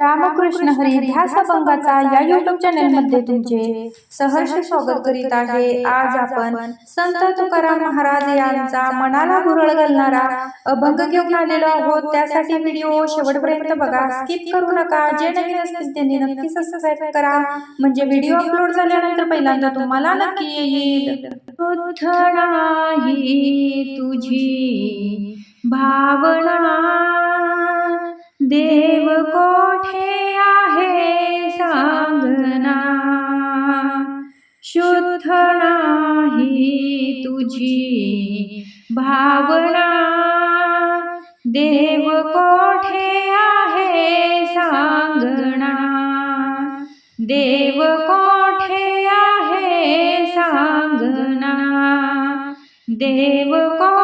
रामकृष्ण हरी ध्यास अभंगाचा या युट्यूब चॅनलमध्ये तुमचे सहर्ष स्वागत करीत आहे. आज आपण संत तुकाराम महाराज यांचा मनाला भुरळ घालणारा अभंग घेऊन आलेलो आहोत. त्यासाठी व्हिडिओ शेवटपर्यंत बघा. स्किप करू नका. जे नवीन असतील त्यांनी नक्की सबस्क्राईब करा. म्हणजे व्हिडिओ अपलोड झाल्यानंतर पहिल्यांदा तुम्हाला नक्की येईल. तुझी भावना. देव कोठे आहे सांगना शुद्ध नाही तुझी भावना. देव कोठे आहे सांगना देव कोठे आहे सांगना देव कोठे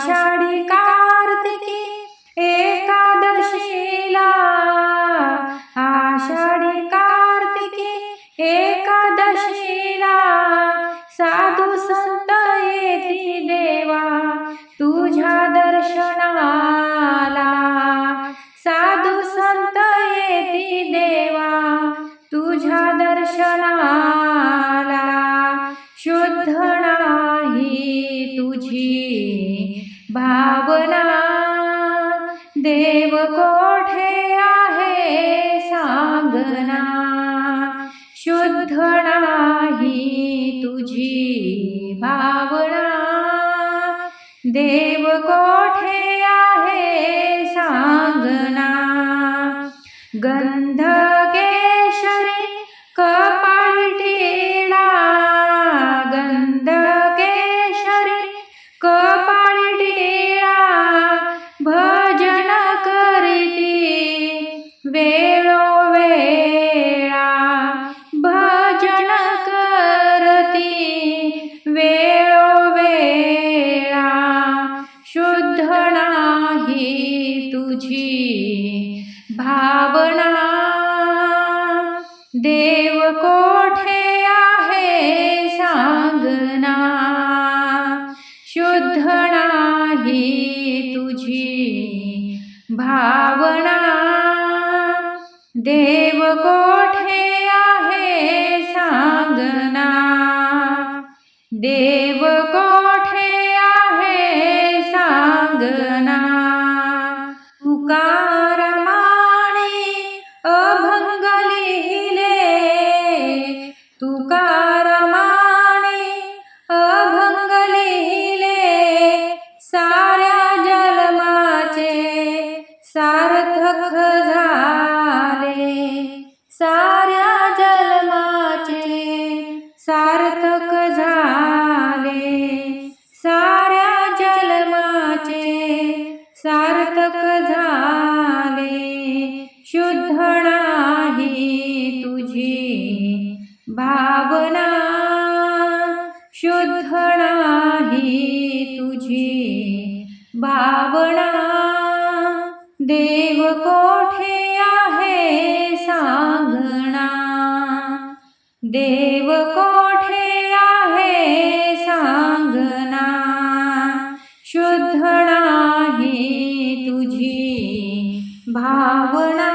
आषाढी कार्तिकी एकादशीला आषाढी कार्तिकी एकादशीला साधू संत येती देवा तुझ्या दर्शनाला। साधू संत येती देवा तुझ्या दर्शनाला। शुद्ध नाही तुझी देव कोठे आहे सांगना तुझी भावना देव कोठे आहे सांगना? शुद्ध नाही तुझी भावना देव कोठे आहे सांगना? देव कोठे भावना देव कोठे आहे सांगना देव कोठे आहे सांगना शुद्ध नाही तुझी भावना.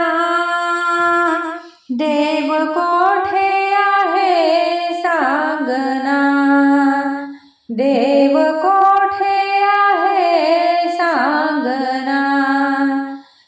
देव कोठे आहे सांगना देव